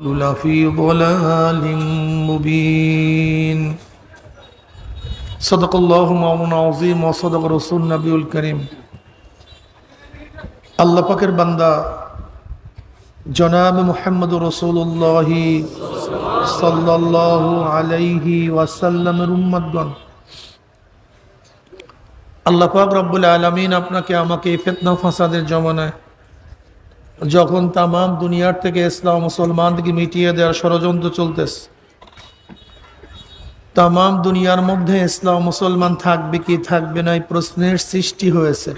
لفي ضلال مبين صدق الله مولانا عظيم وصدق رسول النبي الكريم আল্লাহ পাকের বান্দা জনাব মুহাম্মদ রসুল্লাহ সাল্লাহ আলাইহি ওয়াসাল্লামের উম্মতগণ আল্লাহ পাক রব্বুল আলমিন আপনাকে আমাকে এই ফেতনা ফাসাদের জমানায় যখন তাম দুনিয়ার থেকে ইসলাম মুসলমানকে মিটিয়ে দেওয়ার ষড়যন্ত্র চলতেছে তাম দুনিয়ার মধ্যে ইসলাম মুসলমান থাকবে কি থাকবে না এই প্রশ্নের সৃষ্টি হয়েছে।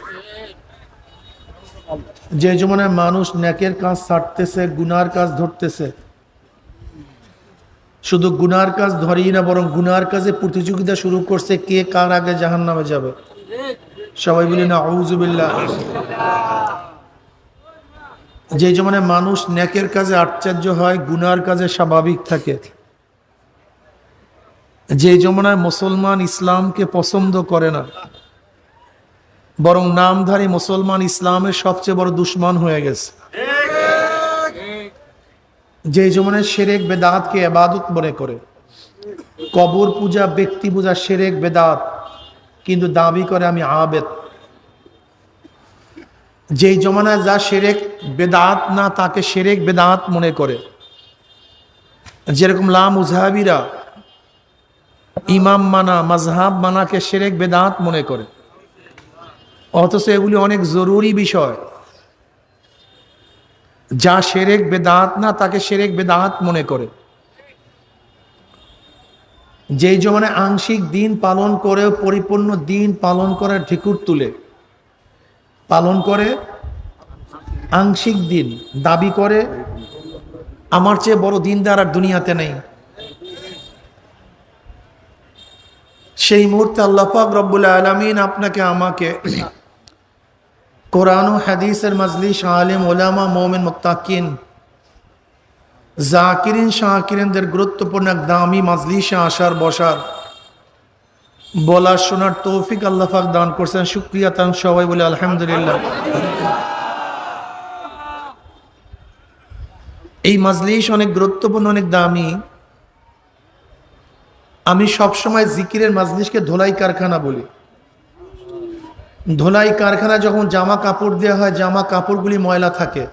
যে জমানায় মানুষ ন্যাকের কাজ ছাড়তেছে, গুনার কাজ ধরতেছে, শুধু গুনার কাজ ধরেই না, বরং গুনার কাজে প্রতিযোগিতা শুরু করছে, কে কার আগে জাহান নামে যাবে? সবাই বলি না আউজুবিল্লাহ যে জমানে মানুষ ন্যাকের কাজে আশ্চর্য হয়, গুনার কাজে স্বাভাবিক থাকে। যে জমানায় মুসলমান ইসলামকে পছন্দ করে না, বরং নামধারী মুসলমান ইসলামের সবচেয়ে বড় দুশ্মন হয়ে গেছে। যে জমানায় সেরেক বেদাতকে এবাদত মনে করে, কবর পূজা, ব্যক্তি পূজা, সেরেক বেদাত, কিন্তু দাবি করে আমি আবেদ। যেই জমানায় যা সেরেক বেদাত না তাকে সেরেক বেদাত মনে করে। যেরকম লাম মুজাহাবিরা ইমাম মানা মাজহাব মানাকে সেরেক বেদাত মনে করে। অথচ এগুলি অনেক জরুরি বিষয়। যা সেরেক বেদাত না তাকে সেরেক বেদাত মনে করে। যেই জমানে আংশিক দিন পালন করেও পরিপূর্ণ দিন পালন করার ঢিকুর তুলে। পালন করে, আংশিক দিন দাবি করে, আমার চেয়ে বড় দিনদার আর দুনিয়াতে নেই। সেই মুহূর্তে আল্লাপাক রব্বুল আলমিন আপনাকে, আমাকে কোরআন ও হাদিসের মজলিস আলিম, ওলামা, মোমিন মুক্তাকিন জাকিরিন শাহকিরিনদের গুরুত্বপূর্ণ এক দামি মজলিসে আসার, বসার বলার শোনার তৌফিক আল্লাহাক দান করছেন। শুক্রিয়া তান সবাই বলে আলহামদুলিল্লাহ। এই মজলিস অনেক গুরুত্বপূর্ণ, অনেক দামি। আমি সবসময় জিকিরের মজলিসকে ধোলাই কারখানা বলি। ধোলাই কারখানা যখন জামা কাপড় দেওয়া হয়, জামা কাপড়গুলি ময়লা থাকে।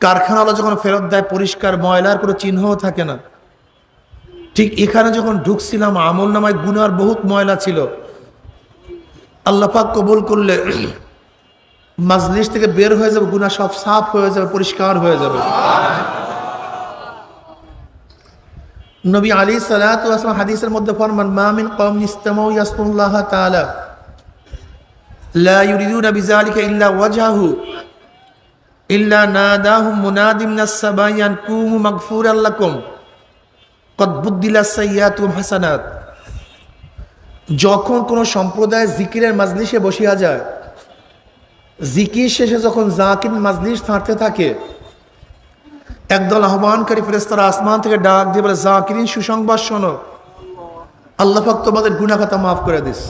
কারখানাওয়ালা যখন ফেরত দেয়, পরিষ্কার ময়লার কোনো চিহ্নও থাকে না। ঠিক এখানে যখন ঢুকছিলাম, আমল নামায় গুনার বহুত ময়লা ছিল। আল্লাপাক কবুল করলে মাজলিস থেকে বের হয়ে যাবে গুনা সব সাফ হয়ে যাবে, পরিষ্কার হয়ে যাবে। নবী আলী সালাম হাদিসের মধ্যে ফরমান মামিন কম ইস্তামাউ ইয়াসমুল্লাহ তাআলা, লা ইল্লা ইল্লা মুনাদিম কুমু হাসানাত। যখন কোনো সম্প্রদায় জিকিরের মাজলিসে বসিয়া যায়, জিকির শেষে যখন জাকির মাজলিস থাকতে থাকে, একদল আহ্বানকারী ফেরেস্তারা আসমান থেকে ডাক দিয়ে বলে, জাকিরিন, সুসংবাদ শোনো। আল্লাহ পাক তোমাদের গুনাখাতা মাফ করে দিস।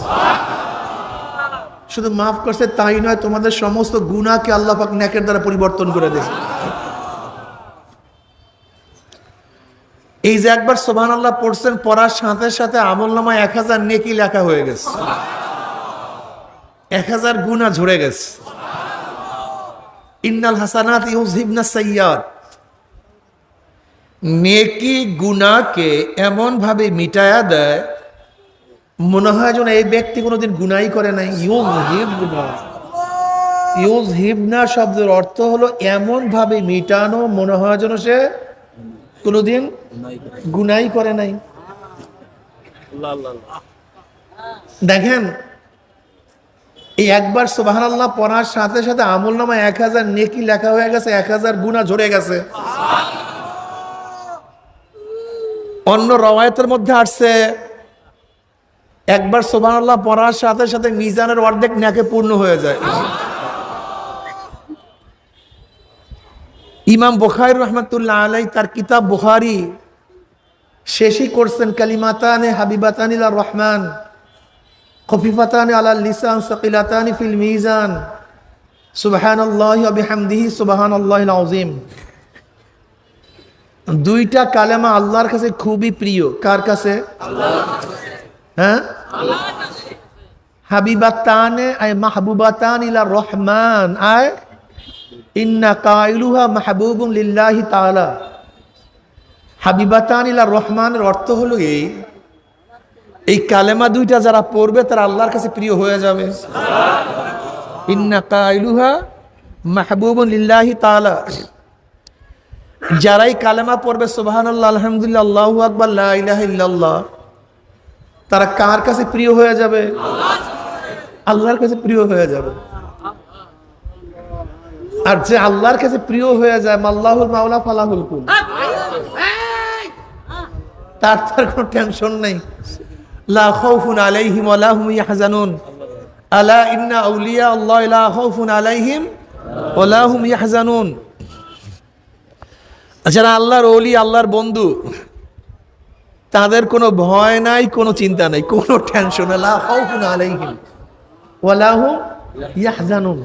শুধু মাফ করছে তাই নয়, তোমাদের সমস্ত গুণাকে আল্লাহ পাক ন্যাকের দ্বারা পরিবর্তন করে দিস এই যে একবার সোভান আল্লাহ পড়ছেন, পড়ার সাথে সাথে আমল নামায় এক হাজার নেকি লেখা হয়ে গেছে। এক হাজার গুণা ঝরে গেছে। ইন্নাল হাসানাত ইউজিবনা সাইয়াদ নেকি গুনাকে এমন ভাবে মিটায়া দেয়, মনে হয় যেন এই ব্যক্তি কোনোদিন গুনাই করে নাই। ইউজ হিবনা ইউজ হিবনা শব্দের অর্থ হলো এমন ভাবে মিটানো, মনে হয় যেন সে কোনোদিন গুনাই করে নাই। দেখেন, এই একবার সোবাহান আল্লাহ পড়ার সাথে সাথে আমল নামা এক হাজার নেকি লেখা হয়ে গেছে, এক হাজার গুণা ঝরে গেছে। অন্য রওয়ায়তের মধ্যে আসছে, একবার সোবান আল্লাহ পড়ার সাথে সাথে মিজানের অর্ধেক ন্যাকে পূর্ণ হয়ে যায়। ইমাম বুখারি রহমতুল্লাহ আলাই তার কিতাব বুখারি শেষই করছেন, কালিমাতানে হাবিবাতানিল রহমান, খফিফাতানি আলা লিসান, সকিলাতানি ফিল মিজান। সুবহানাল্লাহি ওয়া বিহামদিহি, সুবহানাল্লাহিল আযীম। দুইটা কালেমা আল্লাহর কাছে খুবই প্রিয়। কার কাছে? হ্যাঁ? হাবিবাতানে, আয় মাহবুবাতান ইলা রহমান। আয় ইন্না কাইলুহা মাহবুবুম লিল্লাহি তাআলা হাবিবাতান ইলা রহমানের অর্থ হলো এই এই কালেমা দুইটা যারা পড়বে তারা আল্লাহর কাছে প্রিয় হয়ে যাবে। ইন্না তাআলা যারাই কালেমা পড়বে আলহামদুলিল্লাহ, আল্লাহু লা ইলাহা তারা কার কাছে প্রিয় হয়ে যাবে? আল্লাহর কাছে প্রিয় হয়ে যাবে। আর যে আল্লাহর কাছে প্রিয় হয়ে যায় মাল্লাহুল মাওলা ফালাহুল কুল। তার তার কোনো টেনশন নেই। লা খাউফুন আলাইহিম ওয়া লা হুম ইয়াহজানুন। আলা ইন্না আউলিয়া আল্লাহ লা খাউফুন আলাইহিম ওয়া লা হুম ইয়াহজানুন। যারা আল্লাহর ওলি আল্লাহর বন্ধু তাদের কোনো ভয় নাই কোনো চিন্তা নাই কোনো টেনশন লা খাউফুন আলাইহিম ওয়া লা হুম ইয়াহজানুন।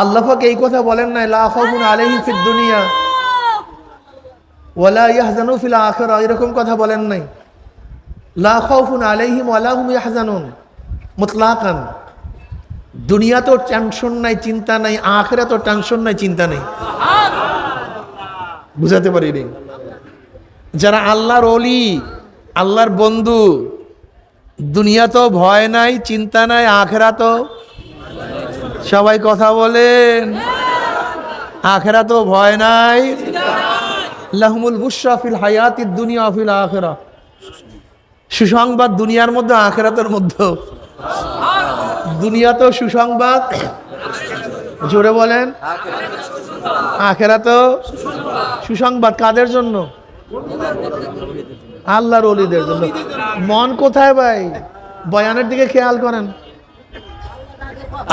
আল্লাহ পাক এই কথা বলেন নাই লা খাউফুন আলাইহিম ফিদ দুনিয়া ওয়ালা ইয়াহজানু ফিল আখিরা এরকম কথা বলেন নাই। লা খাউফুন আলাইহিম ওয়ালা হুম ইয়াহজানুন মুতলাকান। দুনিয়া তো টেনশন নাই চিন্তা নাই আখিরাতেও টেনশন নাই চিন্তা নাই। বুঝাতে পারিনি। যারা আল্লাহর অলি আল্লাহর বন্ধু দুনিয়া তো ভয় নাই চিন্তা নাই আখেরাতেও সবাই কথা বলেন। আখেরা তো ভয় নাই। লাহমুল বুশরা ফিল হায়াতিদ দুনিয়া ফিল আখেরা। সুসংবাদ দুনিয়ার মধ্যে, আখেরাতের মধ্যে দুনিয়া তো সুসংবাদ। জোরে বলেন। আখেরা তো সুসংবাদ কাদের জন্য? আল্লাহর অলিদের জন্য। মন কোথায় ভাই? বয়ানের দিকে খেয়াল করেন।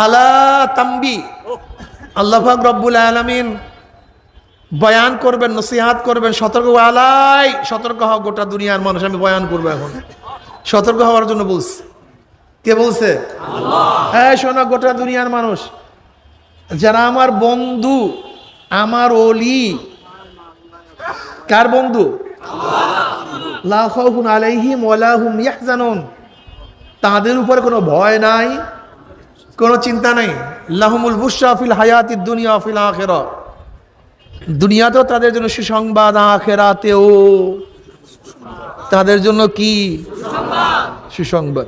আলা তাম্বি। আল্লাহ পাক রব্বুল আলামিন বয়ান করবেন, নসিহাত করবেন, সতর্ক আলাই, সতর্ক হওয়া গোটা দুনিয়ার মানুষ, আমি বয়ান করব এখন। সতর্ক হওয়ার জন্য বলছি। কে বলছে? হ্যাঁ শোনা, গোটা দুনিয়ার মানুষ, যারা আমার বন্ধু, আমার অলি কার বন্ধু? লা আলাইহিম ওয়ালা হুম ইয়াহজানুন। তাদের উপরে কোনো ভয় নাই। কোনো চিন্তা নাই। লাহমুল বুশরা ফিল হায়াতিদ দুনিয়া ফিল আখিরা। দুনিয়াতেও তাদের জন্য সুসংবাদ, আখেরাতেও। তাদের জন্য কি? সুসংবাদ।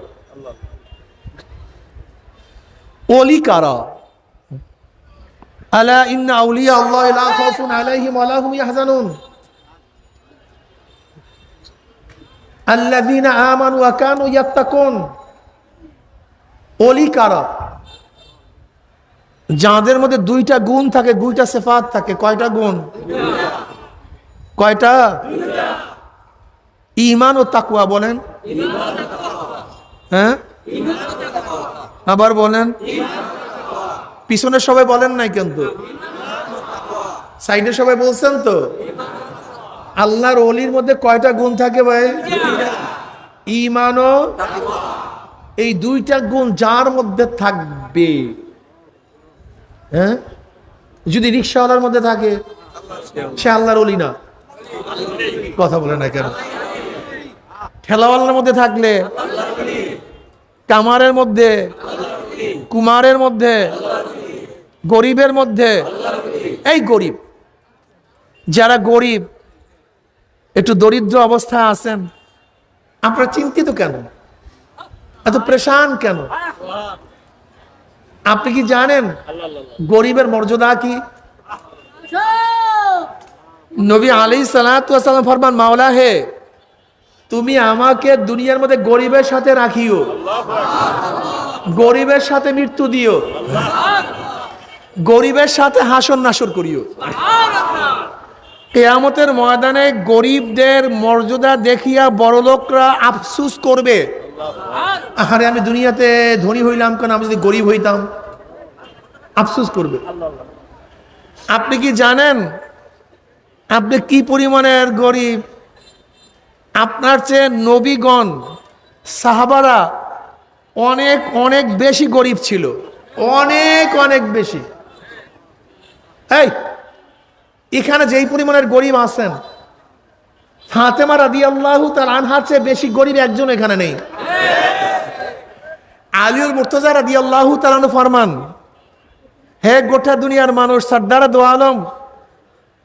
ওলি কারা? আলা ইন্না আউলিয়া আল্লাহ লা খাউফুন আলাইহিম ওয়া লা হুম ইয়াহজানুন। আল্লাযীনা আমানু ওয়া কানু ইয়াত্তাকুন। ওলি কারা? যাদের মধ্যে দুইটা গুণ থাকে, দুইটা সেফাত থাকে, কয়টা গুণ? কয়টা? ইমান ও তাকুয়া বলেন। হ্যাঁ? আবার বলেন। পিছনে সবাই বলেন নাই কিন্তু। সাইডে সবাই বলছেন তো। আল্লাহর অলির মধ্যে কয়টা গুণ থাকে ভাই? ইমান ও এই দুইটা গুণ যার মধ্যে থাকবে। হ্যাঁ? যদি রিক্সাওয়ালার মধ্যে থাকে, সে আল্লাহর অলি না। কথা বলে না কেন? ঠেলাওয়ালার মধ্যে থাকলে, কামারের মধ্যে, কুমারের মধ্যে, গরিবের মধ্যে, এই গরিব, যারা গরিব, একটু দরিদ্র অবস্থায় আছেন, আপনারা চিন্তিত কেন? এত প্রেশান কেন? আপনি কি জানেন গরিবের মর্যাদা কি? নবী আলী সালাম ফরমান, মাওলা হে, তুমি আমাকে দুনিয়ার মধ্যে গরিবের সাথে রাখিও। গরিবের সাথে মৃত্যু দিও। গরিবের সাথে হাসন নাসর করিও। কেয়ামতের ময়দানে গরিবদের মর্যাদা দেখিয়া বড়লোকরা আফসুস করবে। আরে আমি দুনিয়াতে ধনী হইলাম কেন? আমি যদি গরিব হইতাম, আফসুস করবে। আপনি কি জানেন আপনি কি পরিমাণের গরিব? আপনার চেয়ে নবীগণ, সাহাবারা অনেক অনেক বেশি গরিব ছিল। অনেক অনেক বেশি। এই, এখানে যেই পরিমাণের গরিব আছেন ফাতেমা রাদি আল্লাহ তার আনহার চেয়ে বেশি গরিব একজন এখানে নেই। আলিউল মুর্তজা রাদি আল্লাহ তালানু ফরমান, হে গোটা দুনিয়ার মানুষ সর্দার দো আলম,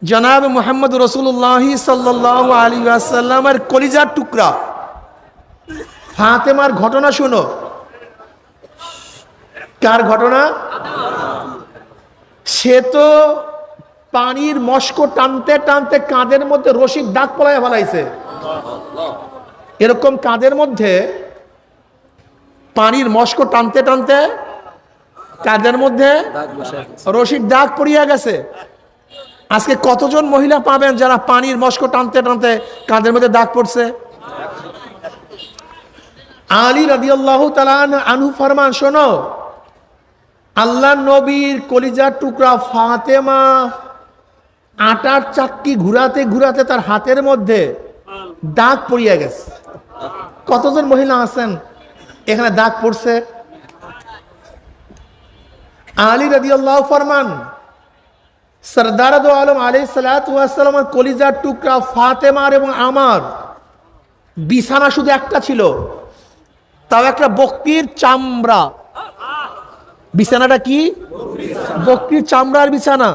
জনাব মোহাম্মদ রসুল্লাহ সাল্লাহ আলী আসাল্লামের কলিজার টুকরা। ফাতেমার ঘটনা শুনো। কার ঘটনা? সে তো পানির মস্ক টানতে টানতে কাঁধের মধ্যে রশিদ দাগ পলায় ফেলাইছে। এরকম কাঁধের মধ্যে পানির মস্ক টানতে টানতে কাঁধের মধ্যে রশিদ দাগ পড়িয়া গেছে। আজকে কতজন মহিলা পাবেন যারা পানির মস্ক টানতে টানতে কাঁধের মধ্যে দাগ পড়ছে? আলী রাদিয়াল্লাহু তাআলা আনহু ফরমান, শোনো। আল্লাহ নবীর কলিজার টুকরা ফাতেমা আটার চাক্কি ঘুরাতে ঘুরাতে তার হাতের মধ্যে দাগ পড়িয়া গেছে। কতজন মহিলা আছেন? এখানে দাগ পড়ছে। আলী রাদিয়াল্লাহু ফরমান, সরদার আলম আলী সালাতামের কলিজার টুকরা ফাতেমার এবং আমার। বিছানা শুধু একটা ছিল, তাও একটা বক্তির চামড়া। বিছানাটা কি? বক্তির চামড়ার বিছানা।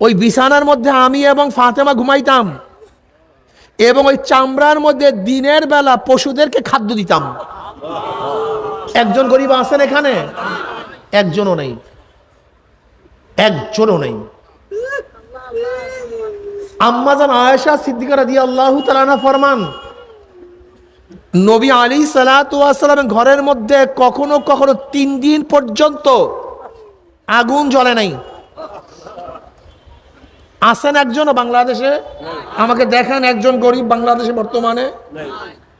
ওই বিছানার মধ্যে আমি এবং ফাতেমা ঘুমাইতাম এবং ওই চামড়ার মধ্যে দিনের বেলা পশুদেরকে খাদ্য দিতাম। একজন গরিব আছেন এখানে? একজনও নেই। একজনও নেই। আম্মাজান আয়েশা সিদ্দিকার দিয়ে আল্লাহ তালানা ফরমান, নবী আলী সালাতাম ঘরের মধ্যে কখনো কখনো তিন দিন পর্যন্ত আগুন জ্বলে নাই। আছেন একজনও বাংলাদেশে? আমাকে দেখান একজন গরিব বাংলাদেশে বর্তমানে।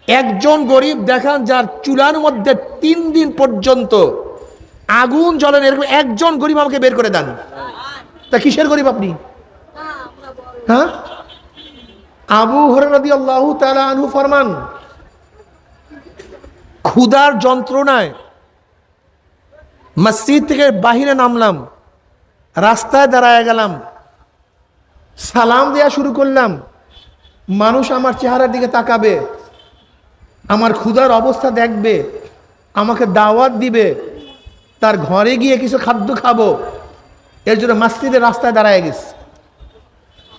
একজন গরিব দেখান যার চুলার মধ্যে তিন দিন পর্যন্ত আগুন জ্বলেন এরকম একজন গরিব আমাকে বের করে দেন। তা কিসের গরিব আপনি? হ্যাঁ? আবু হরদি আল্লাহ তালা আনহু ফরমান, ক্ষুধার যন্ত্রণায় মসজিদ থেকে বাহিরে নামলাম, রাস্তায় দাঁড়ায় গেলাম। সালাম দেয়া শুরু করলাম। মানুষ আমার চেহারার দিকে তাকাবে, আমার ক্ষুধার অবস্থা দেখবে, আমাকে দাওয়াত দিবে, তার ঘরে গিয়ে কিছু খাদ্য খাব। এর জন্য মসজিদের রাস্তায় দাঁড়ায় গেছে।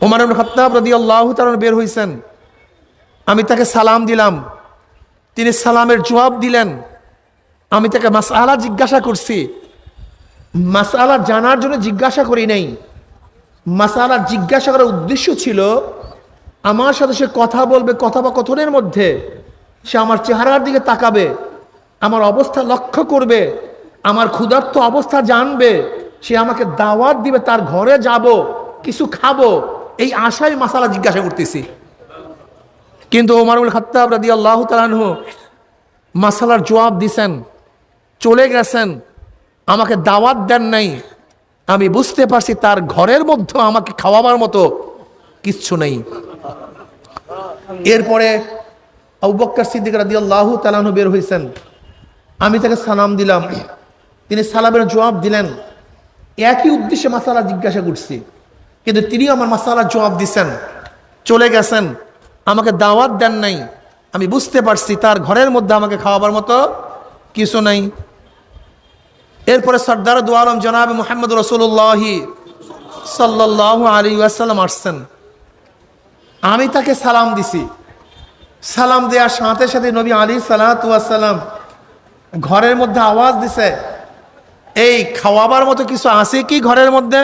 ওমর খত্তাব রদি আল্লাহ বের হয়েছেন আমি তাকে সালাম দিলাম। তিনি সালামের জবাব দিলেন। আমি তাকে মাসালা জিজ্ঞাসা করছি। মাসালা জানার জন্য জিজ্ঞাসা করি নাই। মাসালা জিজ্ঞাসা করার উদ্দেশ্য ছিল, আমার সাথে সে কথা বলবে কথা বা কথনের মধ্যে। সে আমার চেহারার দিকে তাকাবে, আমার অবস্থা লক্ষ্য করবে, আমার ক্ষুধার্ত অবস্থা জানবে, সে আমাকে দাওয়াত দিবে, তার ঘরে যাব, কিছু খাব। এই আশায় মাসালা জিজ্ঞাসা করতেছি। কিন্তু ওমারুল খত্তাব রাদি আল্লাহ তালানহ মাসালার জবাব দিছেন, চলে গেছেন, আমাকে দাওয়াত দেন নাই। আমি বুঝতে পারছি তার ঘরের মধ্যে আমাকে খাওয়াবার মতো কিচ্ছু নেই। এরপরে আবুবক্কর সিদ্দিক রাদি আল্লাহ তালানহ বের হয়েছেন আমি তাকে সালাম দিলাম। তিনি সালামের জবাব দিলেন। একই উদ্দেশ্যে মাসালা জিজ্ঞাসা করছি। কিন্তু তিনি আমার মাসালার জবাব দিছেন। চলে গেছেন। আমাকে দাওয়াত দেন নাই। আমি বুঝতে পারছি তার ঘরের মধ্যে আমাকে খাওয়াবার মতো কিছু নাই। এরপরে সর্দার দু আলম জনাব মোহাম্মদ রসুল্লাহি সাল্লাহ আলী আসাল্লাম আসছেন। আমি তাকে সালাম দিছি। সালাম দেওয়ার সাথে সাথে নবী আলী সালাতাম ঘরের মধ্যে আওয়াজ দিছে, এই খাওয়াবার মতো কিছু আছে কি ঘরের মধ্যে?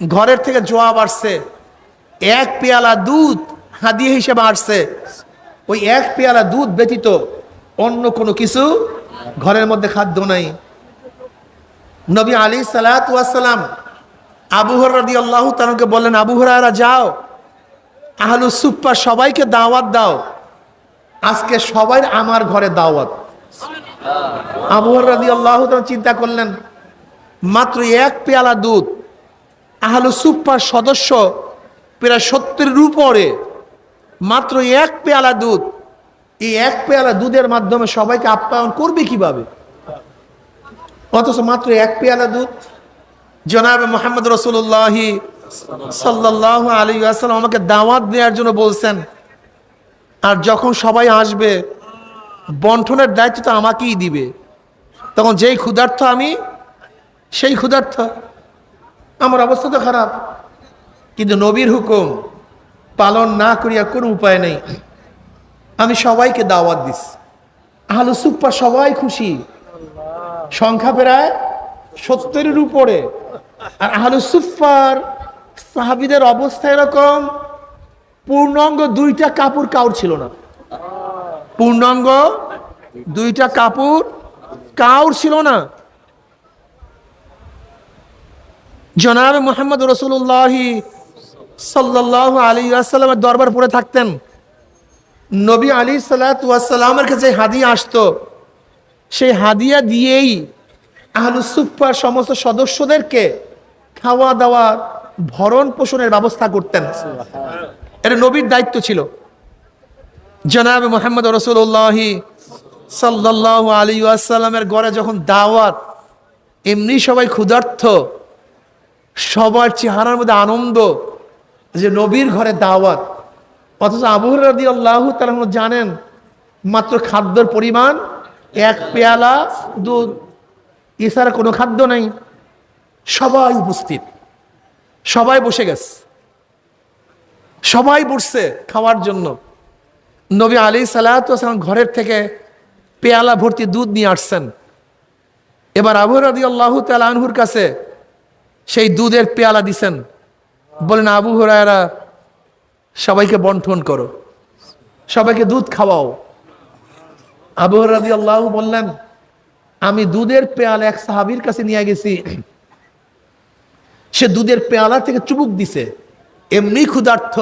ঘরের থেকে জবাব আসছে, এক পেয়ালা দুধ হাদিয়ে হিসেবে আসছে। ওই এক পেয়ালা দুধ ব্যতীত অন্য কোনো কিছু ঘরের মধ্যে খাদ্য নাই। নবী আলী সালাতাম আবুহর রদি আল্লাহ তানুকে বললেন আবুহরারা যাও। আহলু সুপ্পা সবাইকে দাওয়াত দাও। আজকে সবাই আমার ঘরে দাওয়াত। আবুহর রদি আল্লাহ চিন্তা করলেন, মাত্র এক পেয়ালা দুধ আহলু সুপ্পার সদস্য প্রায় সত্তরের উপরে, মাত্র এক পেয়ালা দুধ। এই এক পেয়ালা দুধের মাধ্যমে সবাইকে আপ্যায়ন করবে কীভাবে? অথচ মাত্র এক পেয়ালা দুধ। জনাব মোহাম্মদ রসুল্লাহি সাল্লাহ আলী আসসালাম আমাকে দাওয়াত দেওয়ার জন্য বলছেন, আর যখন সবাই আসবে, বন্টনের দায়িত্ব তো আমাকেই দিবে। তখন যেই ক্ষুধার্থ আমি, সেই ক্ষুধার্থ আমার অবস্থা তো খারাপ। কিন্তু নবীর হুকুম পালন না করিয়া কোনো উপায় নেই। আমি সবাইকে দাওয়াত দিস আহলু সুপ্পা সবাই খুশি। সংখ্যা প্রায় সত্তরের উপরে। আর আহলু সুফার সাহাবিদের অবস্থা এরকম, পূর্ণাঙ্গ দুইটা কাপড় কাউর ছিল না। পূর্ণাঙ্গ দুইটা কাপড় কাউর ছিল না। জনাব মোহাম্মদ রসুল্লাহ সাল্লাহ আলী আসসালামের দরবার পড়ে থাকতেন। নবী আলী সাল্লামের কাছে হাদি আসতো। সেই হাদিয়া দিয়েই আহলুসুফার সমস্ত সদস্যদেরকে খাওয়া দাওয়া ভরণ পোষণের ব্যবস্থা করতেন। এটা নবীর দায়িত্ব ছিল। জনাব মোহাম্মদ রসুল্লাহ সাল্লাহ আলী আসাল্লামের গড়ে যখন দাওয়াত, এমনি সবাই ক্ষুধার্থ সবার চেহারার মধ্যে আনন্দ যে নবীর ঘরে দাওয়াত। অথচ আবুর রাদি আল্লাহ তারা জানেন, মাত্র খাদ্যর পরিমাণ এক পেয়ালা দুধ এছাড়া কোনো খাদ্য নেই। সবাই উপস্থিত। সবাই বসে গেছে। সবাই বসছে খাওয়ার জন্য। নবী আলী সালাম ঘরের থেকে পেয়ালা ভর্তি দুধ নিয়ে আসছেন। এবার আবু রাদি আল্লাহ তালহুর কাছে সেই দুধের পেয়ালা দিছেন। বলেন, আবু হরায়রা, সবাইকে বন্টন করো। সবাইকে দুধ খাওয়াও। আবু আল্লাহ বললেন, আমি দুধের পেয়ালা এক সাহাবির কাছে নিয়ে গেছি। সে দুধের পেয়ালা থেকে চুবুক দিছে। এমনি ক্ষুধার্থ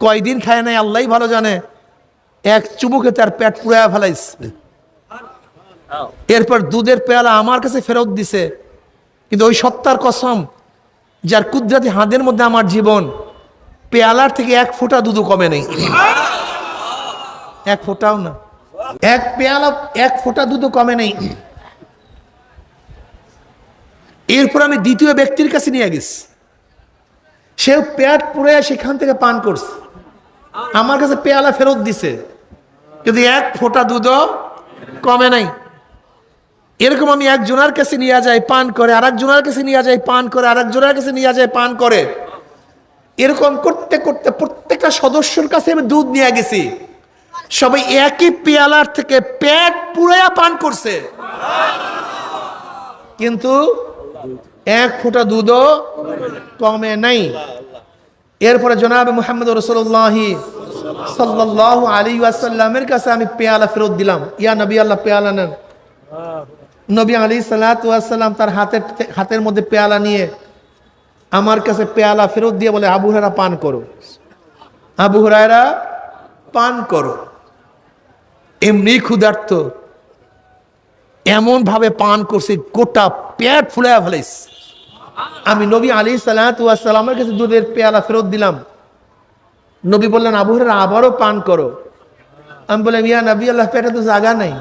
কয়দিন খায় নাই আল্লাহ ভালো জানে। এক চুবুকে তার পেট পুড়ায় ফেলাইছে। এরপর দুধের পেয়ালা আমার কাছে ফেরত দিছে। কিন্তু ওই সত্তার কসম, যার কুদরাতি হাতের মধ্যে আমার জীবন, পেয়ালার থেকে এক ফোঁটা দুধু কমে নেই। এক ফোঁটাও না। এক পেয়ালা, এক ফোঁটা দুধও কমে নেই। এরপর আমি দ্বিতীয় ব্যক্তির কাছে নিয়ে গেছি। সেও পেট পুড়ে সেখান থেকে পান করছে। আমার কাছে পেয়ালা ফেরত দিছে। কিন্তু এক ফোঁটা দুধও কমে নাই। এরকম আমি একজনের কাছে নিয়ে যাই, পান করে আর একজনের কাছে নিয়ে যাই, পান করে আর একজনের কাছে নিয়ে যাই, পান করে। এরকম করতে করতে প্রত্যেকটা সদস্যর কাছে আমি দুধ নিয়ে গেছি। সবাই একই পেয়ালার থেকে পেট পুড়াইয়া পান করছে। কিন্তু এক ফোঁটা দুধও কমে নাই। এরপরে জনাব মোহাম্মদ রসুল্লাহি সাল্লাহ আলী আসাল্লামের কাছে আমি পেয়ালা ফেরত দিলাম। ইয়া নবী, আল্লাহ পেয়ালা নেন। নবী আলী সাল্লাম তার হাতের হাতের মধ্যে পেয়ালা নিয়ে আমার কাছে পেয়ালা ফেরত দিয়ে বলে, আবু হরারা পান করো। আবু হরায়রা পান করো। এমনি ক্ষুধার্ত। এমন ভাবে পান করছে, গোটা পেট ফুলে ফেলাইস আমি নবী আলী সাল্লামের কাছে দুধের পেয়ালা ফেরত দিলাম। নবী বললেন, আবু হরারা আবারও পান করো। আমি বললাম, ইয়া নবী আল্লাহ পেটে তো জায়গা নেই।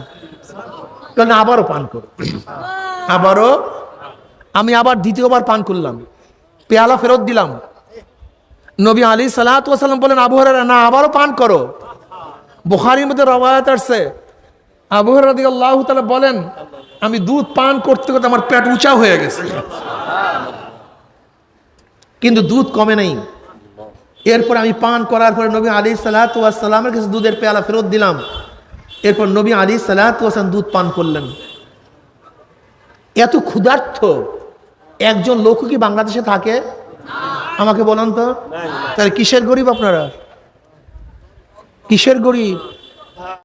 কারণ আবারও পান করো। আবারও আমি আবার দ্বিতীয়বার পান করলাম। পেয়ালা ফেরত দিলাম। নবী আলী সালাম বলেন আবু আবহাওয়ারা না, আবারও পান করো। বুখারির মধ্যে রবায়াত আসছে। আবহাওয়ার আল্লাহ তালা বলেন আমি দুধ পান করতে করতে আমার পেট উঁচা হয়ে গেছে। কিন্তু দুধ কমে নাই। এরপর আমি পান করার পরে নবী আলী সালাতামের কাছে দুধের পেয়ালা ফেরত দিলাম। এরপর নবী আলী সালাতাম দুধ পান করলেন। এত ক্ষুধার্থ একজন লোক কি বাংলাদেশে থাকে? আমাকে বলেন তো। তাহলে কিসের গরিব আপনারা? কিসের গরিব?